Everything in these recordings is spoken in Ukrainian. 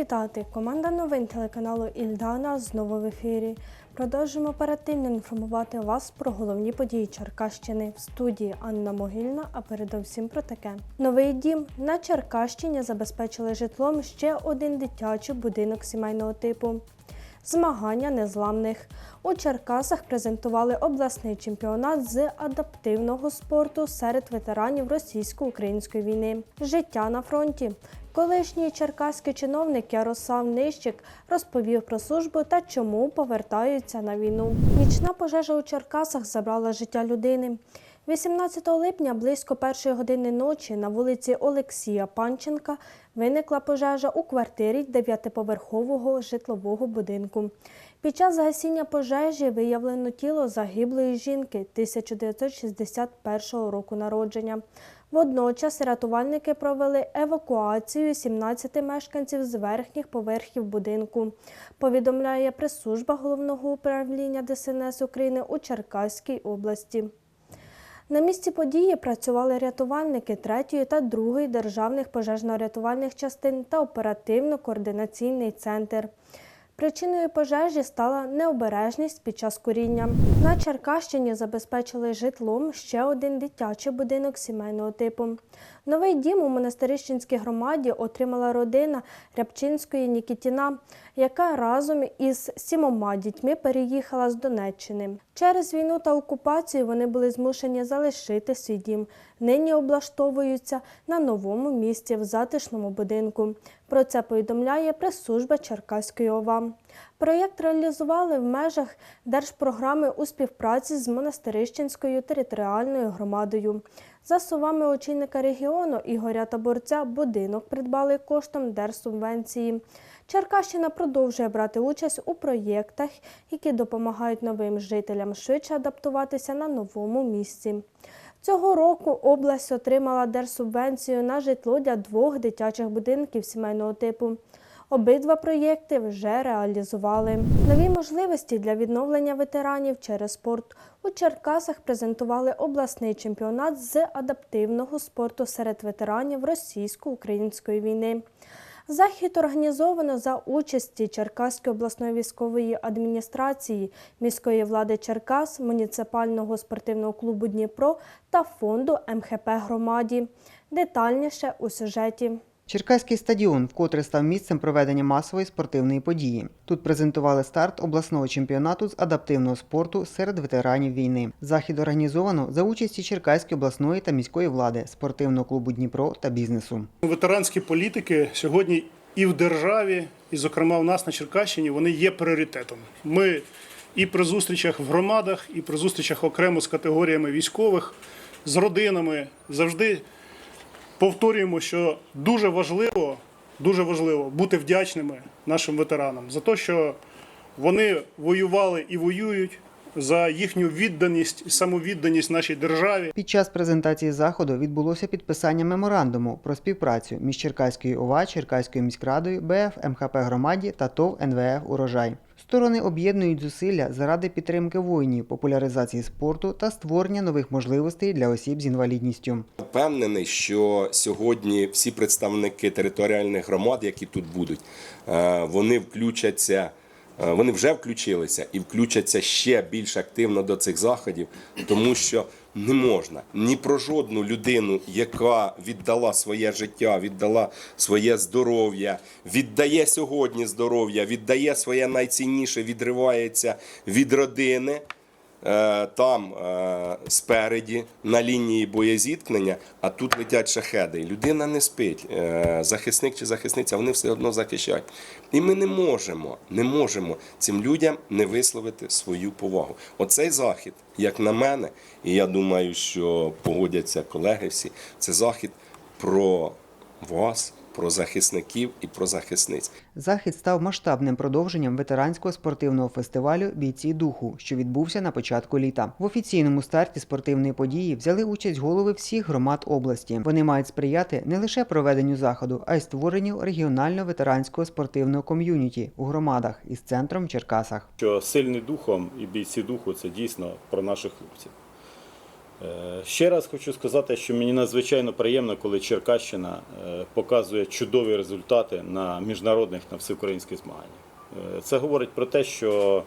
вітати! Команда новин телеканалу Ільдана знову в ефірі. Продовжуємо оперативно інформувати вас про головні події Черкащини в студії Анна Могильна. А передовсім про таке: новий дім на Черкащині забезпечили житлом ще один дитячий будинок сімейного типу. Змагання незламних у Черкасах презентували обласний чемпіонат з адаптивного спорту серед ветеранів російсько-української війни. Життя на фронті. Колишній черкаський чиновник Ярослав Нищик розповів про службу та чому повертаються на війну. Нічна пожежа у Черкасах забрала життя людини. 18 липня близько першої години ночі на вулиці Олексія Панченка виникла пожежа у квартирі дев'ятиповерхового житлового будинку. Під час гасіння пожежі виявлено тіло загиблої жінки 1961 року народження. Водночас рятувальники провели евакуацію 17 мешканців з верхніх поверхів будинку. Повідомляє прес-служба головного управління ДСНС України у Черкаській області. На місці події працювали рятувальники 3 та 2 державних пожежно-рятувальних частин та оперативно-координаційний центр. Причиною пожежі стала необережність під час куріння. На Черкащині забезпечили житлом ще один дитячий будинок сімейного типу. Новий дім у монастирищенській громаді отримала родина Рябчинської Нікітіна, яка разом із сімома дітьми переїхала з Донеччини. Через війну та окупацію вони були змушені залишити свій дім. Нині облаштовуються на новому місці в затишному будинку. Про це повідомляє прес-служба Черкаської ОВА. Проєкт реалізували в межах держпрограми у співпраці з Монастирищенською територіальною громадою. За словами очільника регіону Ігоря Таборця, будинок придбали коштом держсубвенції. Черкащина продовжує брати участь у проєктах, які допомагають новим жителям швидше адаптуватися на новому місці. Цього року область отримала держсубвенцію на житло для двох дитячих будинків сімейного типу. Обидва проєкти вже реалізували. Нові можливості для відновлення ветеранів через спорт у Черкасах презентували обласний чемпіонат з адаптивного спорту серед ветеранів російсько-української війни. Захід організовано за участі Черкаської обласної військової адміністрації, міської влади Черкас, муніципального спортивного клубу Дніпро та фонду МХП громаді. Детальніше у сюжеті. Черкаський стадіон вкотре став місцем проведення масової спортивної події. Тут презентували старт обласного чемпіонату з адаптивного спорту серед ветеранів війни. Захід організовано за участі Черкаської обласної та міської влади, спортивного клубу Дніпро та бізнесу. Ветеранські політики сьогодні і в державі, і, зокрема, в нас на Черкащині, вони є пріоритетом. Ми і при зустрічах в громадах, і при зустрічах окремо з категоріями військових, з родинами завжди повторюємо, що дуже важливо, дуже важливо бути вдячними нашим ветеранам за те, що вони воювали і воюють. За їхню відданість і самовідданість нашій державі, Під час презентації заходу відбулося підписання меморандуму про співпрацю між Черкаською ОВА, Черкаською міськрадою, БФ, МХП громаді та ТОВ НВФ Урожай. Сторони об'єднують зусилля заради підтримки воїнів, популяризації спорту та створення нових можливостей для осіб з інвалідністю. Впевнений, що сьогодні всі представники територіальних громад, які тут будуть, е, вони включаться. Е, Вони вже включилися і включаться ще більш активно до цих заходів, тому що не можна ні про жодну людину, яка віддала своє життя, віддала своє здоров'я, віддає сьогодні здоров'я, віддає своє найцінніше, відривається від родини. Е, там е, спереді на лінії боєзіткнення, а тут летять шахеди. Людина не спить. Е, Захисник чи захисниця, вони все одно захищають. І ми не можемо, не можемо цим людям не висловити свою повагу. Оцей захід, як на мене, і я думаю, що погодяться колеги всі, це захід про вас, про захисників і про захисниць. Захід став масштабним продовженням ветеранського спортивного фестивалю Бійці духу, що відбувся на початку літа. В офіційному старті спортивної події взяли участь голови всіх громад області. Вони мають сприяти не лише проведенню заходу, а й створенню регіонального ветеранського спортивного ком'юніті у громадах із центром в Черкасах. що сильний духом і бійці духу це дійсно про наших хлопців. Е, Ще раз хочу сказати, що мені надзвичайно приємно, коли Черкащина е, показує чудові результати на міжнародних на всеукраїнських змаганнях. Е, Це говорить про те, що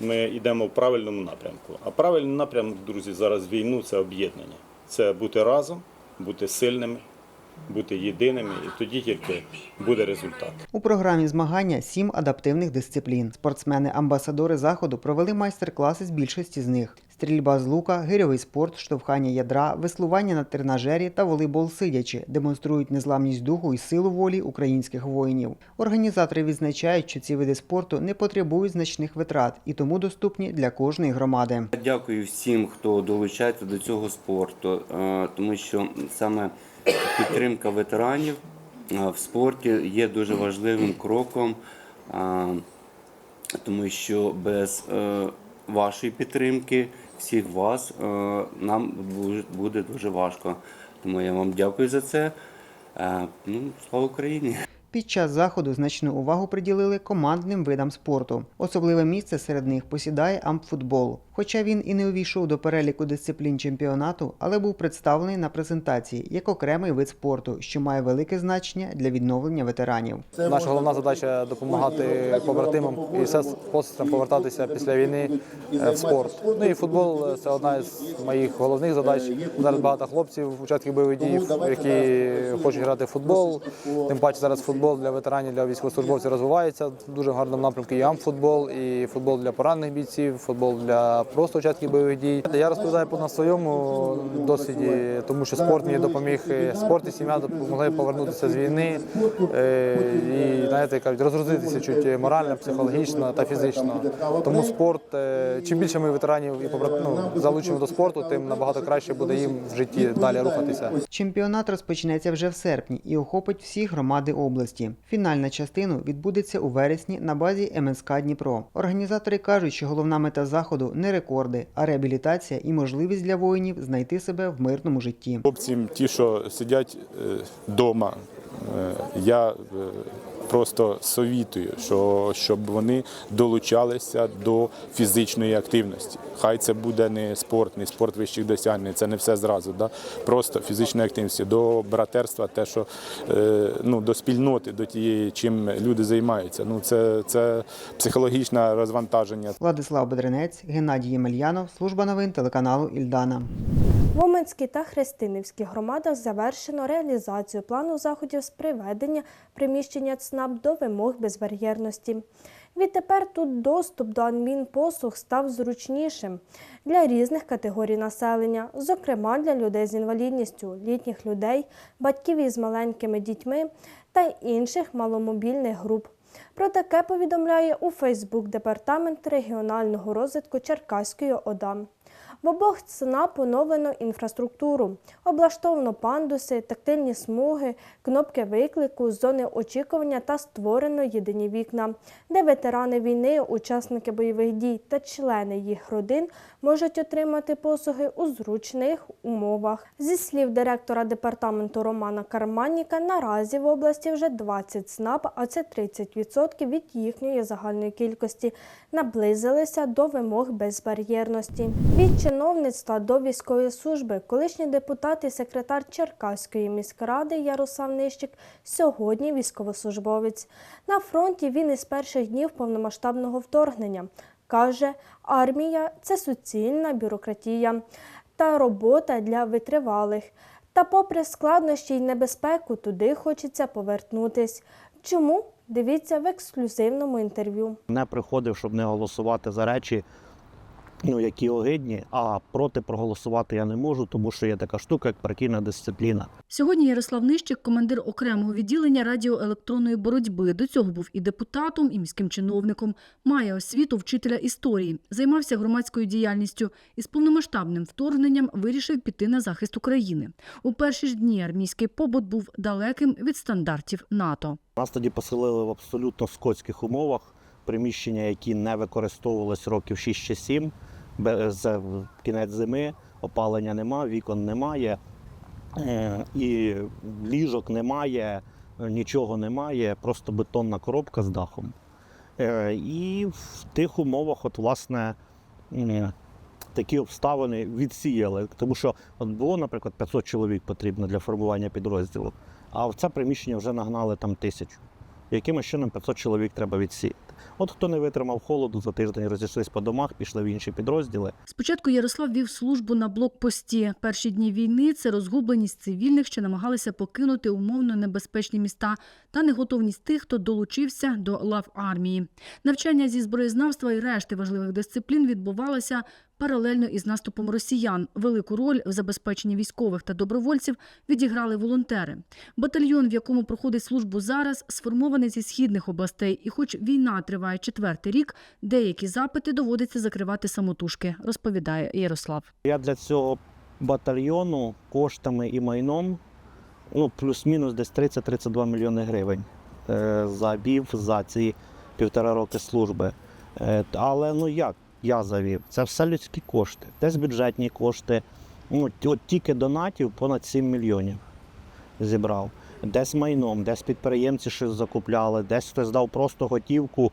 ми йдемо в правильному напрямку. А правильний напрямок, друзі, зараз війну це об'єднання. Це бути разом, бути сильними, бути єдиними, і тоді тільки буде результат. У програмі змагання сім адаптивних дисциплін. Спортсмени-амбасадори заходу провели майстер-класи з більшості з них: стрільба з лука, гирьовий спорт, штовхання ядра, веслування на тренажері та волейбол сидячи, демонструють незламність духу і силу волі українських воїнів. Організатори відзначають, що ці види спорту не потребують значних витрат і тому доступні для кожної громади. Дякую всім, хто долучається до цього спорту, е, тому що саме підтримка ветеранів в спорті є дуже важливим кроком, тому що без е, вашої підтримки, всіх вас, е, нам буде дуже важко. Тому я вам дякую за це. Е, Ну, слава Україні! Під час заходу значну увагу приділили командним видам спорту. Особливе місце серед них посідає ампфутбол. Хоча він і не увійшов до переліку дисциплін чемпіонату, але був представлений на презентації як окремий вид спорту, що має велике значення для відновлення ветеранів. Наша головна задача допомагати побратимам і сестрам повертатися після війни е, в спорт. Ну і футбол це одна з моїх головних задач. Зараз багато хлопців, учасників бойових дій, які хочуть грати в футбол. Тим паче зараз футбол для ветеранів, для військовослужбовців розвивається в дуже гарному напрямку. І амфутбол, і футбол для поранених бійців, футбол для просто учасників бойових дій. Я розповідаю на своєму досвіді, тому що спорт мені допоміг. е, Спорт і сім'я допомогли повернутися з війни е, і знаєте, кажуть, розгрузитися чуть морально, психологічно та фізично. Тому спорт, е, чим більше ми ветеранів і ну, залучимо до спорту, тим набагато краще буде їм в житті далі рухатися. Чемпіонат розпочнеться вже в серпні і охопить всі громади області. Фінальна частина відбудеться у вересні на базі МСК Дніпро. Організатори кажуть, що головна мета заходу не рекорди, а реабілітація і можливість для воїнів знайти себе в мирному житті. Хлопцям, ті, що сидять вдома, я е, просто совітую, що щоб вони долучалися до фізичної активності. Хай це буде не спорт, не спорт вищих досягнень, це не все зразу. Да? Просто фізичної активності, до братерства, те, що е, ну, до спільноти, до тієї, чим люди займаються. Ну, це, це психологічне розвантаження. Владислав Бедренець, Геннадій Ємельянов, служба новин телеканалу Ільдана. Уманській та Христинівській громадах завершено реалізацію плану заходів з приведення приміщення ЦНАП до вимог безбар'єрності. Відтепер тут доступ до адмінпослуг став зручнішим для різних категорій населення, зокрема для людей з інвалідністю, літніх людей, батьків із маленькими дітьми та інших маломобільних груп. Про таке повідомляє у Фейсбук департамент регіонального розвитку Черкаської ОДА. В обох ЦНАП поновлено інфраструктуру, облаштовано пандуси, тактильні смуги, кнопки виклику, зони очікування та створено єдині вікна, де ветерани війни, учасники бойових дій та члени їх родин можуть отримати послуги у зручних умовах. Зі слів директора департаменту Романа Карманніка, наразі в області вже 20 ЦНАП, а це 30% від їхньої загальної кількості, наблизилися до вимог безбар'єрності. Від чиновництва до військової служби колишній депутат і секретар Черкаської міськради Ярослав Нищик сьогодні військовослужбовець. На фронті він із перших днів повномасштабного вторгнення. Каже, армія це суцільна бюрократія та робота для витривалих. Та попри складнощі й небезпеку, туди хочеться повернутись. Чому? Дивіться в ексклюзивному інтерв'ю. не приходив, щоб не голосувати за речі, ну, які огидні, а проти проголосувати я не можу, тому що є така штука, як партійна дисципліна. Сьогодні Ярослав Нищик, командир окремого відділення радіоелектронної боротьби. До цього був і депутатом, і міським чиновником. Має освіту вчителя історії, займався громадською діяльністю і з повномасштабним вторгненням вирішив піти на захист України. У перші ж дні армійський побут був далеким від стандартів НАТО. Нас тоді поселили в абсолютно скотських умовах, приміщення, які не використовувалися років 6 чи 7, без е, кінець зими, опалення немає, вікон немає, е, і ліжок немає, нічого немає, просто бетонна коробка з дахом. Е, І в тих умовах, от, власне, такі обставини відсіяли. Тому що от було, наприклад, 500 чоловік потрібно для формування підрозділу, а в це приміщення вже нагнали там тисячу. Якимось чином 500 чоловік треба відсіяти. От хто не витримав холоду за тиждень, розійшлись по домах, пішли в інші підрозділи. Спочатку Ярослав вів службу на блокпості. Перші дні війни це розгубленість цивільних, що намагалися покинути умовно небезпечні міста, та неготовність тих, хто долучився до лав армії. Навчання зі зброєзнавства і решти важливих дисциплін відбувалося паралельно із наступом росіян. Велику роль в забезпеченні військових та добровольців відіграли волонтери. Батальйон, в якому проходить службу зараз, сформований зі східних областей, і хоч війна триває четвертий рік, деякі запити доводиться закривати самотужки, розповідає Ярослав. Я для цього батальйону коштами і майном ну, плюс-мінус десь 30-32 мільйони гривень е, завів за ці півтора роки служби. Е, але ну як я завів? Це все людські кошти, десь бюджетні кошти. Ну, от тільки донатів понад 7 мільйонів зібрав. Десь майном, десь підприємці щось закупляли, десь хтось дав просто готівку.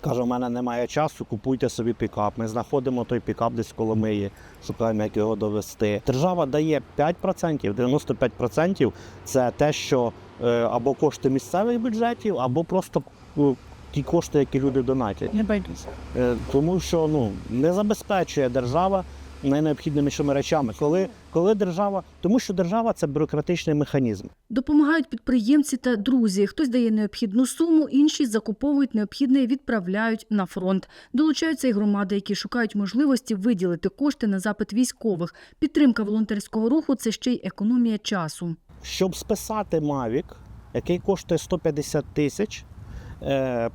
Каже, у мене немає часу, купуйте собі пікап. Ми знаходимо той пікап десь коло миї, шукаємо, як його довести. Держава дає 5%, 95% це те, що е, або кошти місцевих бюджетів, або просто е, ті кошти, які люди донатять. Не байдуже. Е, Тому що ну, не забезпечує держава найнеобхіднішими речами. Коли, коли держава, тому що держава це бюрократичний механізм. Допомагають підприємці та друзі. Хтось дає необхідну суму, інші закуповують необхідне і відправляють на фронт. Долучаються і громади, які шукають можливості виділити кошти на запит військових. Підтримка волонтерського руху це ще й економія часу. Щоб списати Mavic, який коштує 150 тисяч,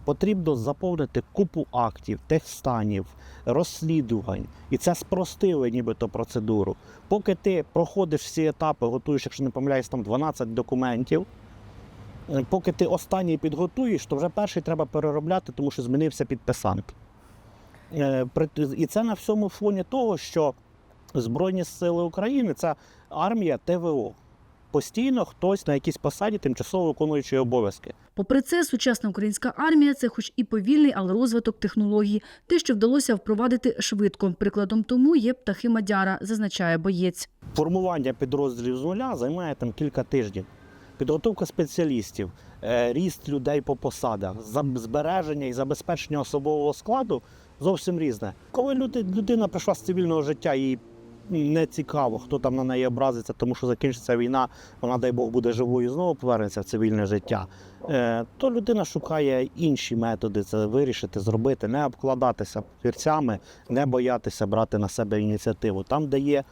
потрібно заповнити купу актів, техстанів, розслідувань. І це спростили нібито процедуру. Поки ти проходиш всі етапи, готуєш, якщо не помиляюсь, там 12 документів. е, Поки ти останній підготуєш, то вже перший треба переробляти, тому що змінився підписант. Е, І це на всьому фоні того, що Збройні Сили України це армія ТВО постійно хтось на якійсь посаді тимчасово виконуючий обов'язки. Попри це, сучасна українська армія це хоч і повільний, але розвиток технологій. Те, що вдалося впровадити швидко. Прикладом тому є птахи Мадяра, зазначає боєць. Формування підрозділів з нуля займає там кілька тижнів. Підготовка спеціалістів, е, ріст людей по посадах, збереження і забезпечення особового складу зовсім різне. Коли люди, людина прийшла з цивільного життя, їй не цікаво, хто там на неї образиться, тому що закінчиться війна, вона, дай Бог, буде живою і знову повернеться в цивільне життя. Е, То людина шукає інші методи це вирішити, зробити, не обкладатися пірцями, не боятися брати на себе ініціативу. Там, де є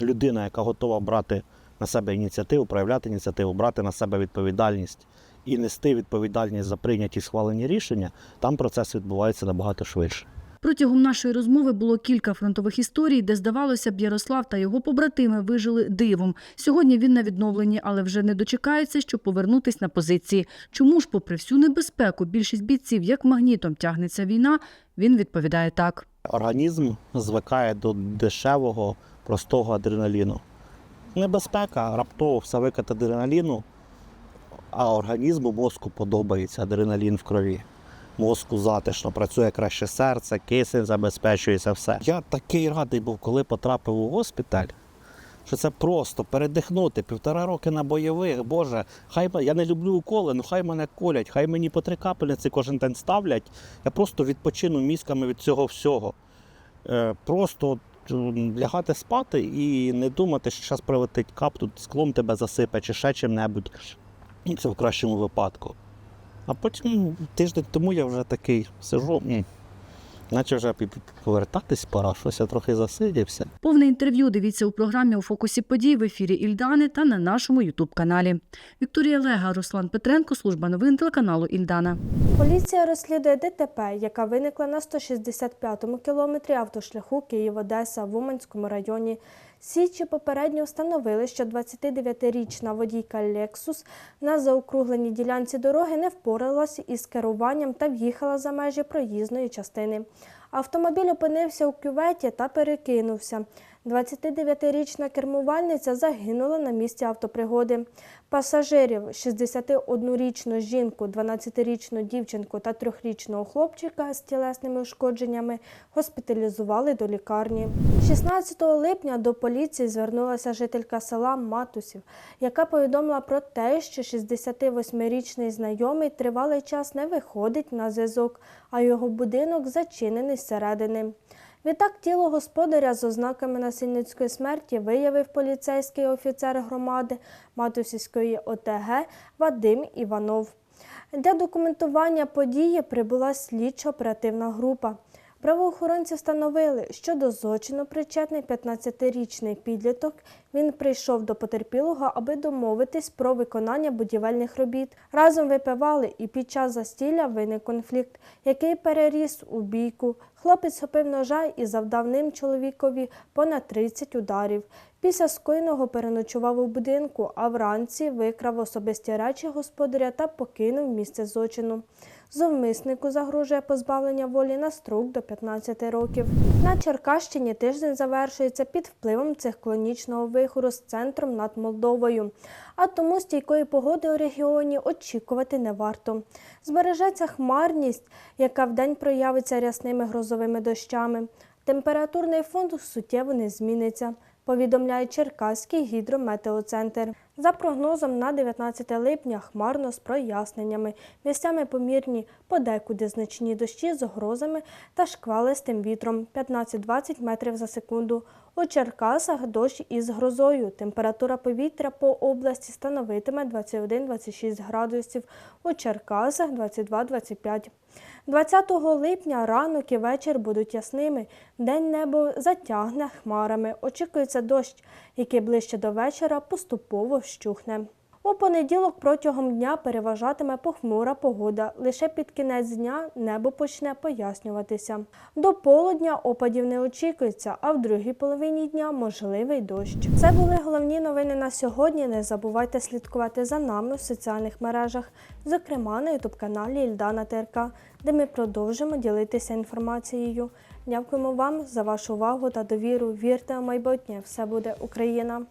людина, яка готова брати на себе ініціативу, проявляти ініціативу, брати на себе відповідальність і нести відповідальність за прийняті схвалені рішення, там процес відбувається набагато швидше. Протягом нашої розмови було кілька фронтових історій, де здавалося б, Ярослав та його побратими вижили дивом. Сьогодні він на відновленні, але вже не дочекається, щоб повернутись на позиції. Чому ж, попри всю небезпеку, більшість бійців як магнітом тягнеться війна? Він відповідає так. Організм звикає до дешевого, простого адреналіну. Небезпека, раптово все викид адреналіну, а організму мозку подобається адреналін в крові. Мозку затишно, працює краще серце, кисень забезпечується все. Я такий радий був, коли потрапив у госпіталь, що це просто передихнути півтора роки на бойових. Боже, хай я не люблю уколи, ну хай мене колять, хай мені по три капельниці кожен день ставлять. Я просто відпочину мізками від цього всього. Е, Просто лягати спати і не думати, що зараз прилетить кап, тут склом тебе засипе чи ще чим-небудь. Це в кращому випадку. А потім тиждень тому я вже такий сижу, наче вже повертатись пора, щось я трохи засидівся. Повне інтерв'ю дивіться у програмі у фокусі подій в ефірі Ільдани та на нашому Ютуб-каналі. Вікторія Лега, Руслан Петренко, служба новин телеканалу Ільдана. Поліція розслідує ДТП, яка виникла на 165-му кілометрі автошляху Київ-Одеса в Уманському районі. Січі попередньо встановили, що 29-річна водійка Лексус на заокругленій ділянці дороги не впоралась із керуванням та в'їхала за межі проїзної частини. Автомобіль опинився у кюветі та перекинувся. 29-річна кермувальниця загинула на місці автопригоди. Пасажирів 61-річну жінку, 12-річну дівчинку та 3-річного хлопчика з тілесними ушкодженнями госпіталізували до лікарні. 16 липня до поліції звернулася жителька села Матусів, яка повідомила про те, що 68-річний знайомий тривалий час не виходить на зв'язок, а його будинок зачинений зсередини. Відтак тіло господаря з ознаками насильницької смерті виявив поліцейський офіцер громади Матусівської ОТГ Вадим Іванов. Для документування події прибула слідчо-оперативна група. Правоохоронці встановили, що до злочину причетний 15-річний підліток. Він прийшов до потерпілого, аби домовитись про виконання будівельних робіт. Разом випивали, і під час застілля виник конфлікт, який переріс у бійку. Хлопець схопив ножа і завдав ним чоловікові понад 30 ударів. Після скоєного переночував у будинку, а вранці викрав особисті речі господаря та покинув місце злочину. Зовмиснику загрожує позбавлення волі на строк до 15 років. На Черкащині тиждень завершується під впливом циклонічного вихору з центром над Молдовою. А тому стійкої погоди у регіоні очікувати не варто. Збережеться хмарність, яка вдень проявиться рясними грозовими дощами. Температурний фон суттєво не зміниться повідомляє Черкаський гідрометеоцентр. За прогнозом на 19 липня хмарно з проясненнями, місцями помірні, подекуди значні дощі з грозами та шквалистим вітром 15-20 метрів за секунду. У Черкасах дощ із грозою. Температура повітря по області становитиме 21-26 градусів, у Черкасах 22-25. 20 липня ранок і вечір будуть ясними. День небо затягне хмарами. Очікується дощ, який ближче до вечора поступово вщухне. У понеділок протягом дня переважатиме похмура погода. Лише під кінець дня небо почне пояснюватися. До полудня опадів не очікується, а в другій половині дня можливий дощ. Це були головні новини на сьогодні. Не забувайте слідкувати за нами в соціальних мережах, зокрема на ютуб-каналі Ільдана ТРК, де ми продовжимо ділитися інформацією. Дякуємо вам за вашу увагу та довіру. Вірте у майбутнє. Все буде Україна!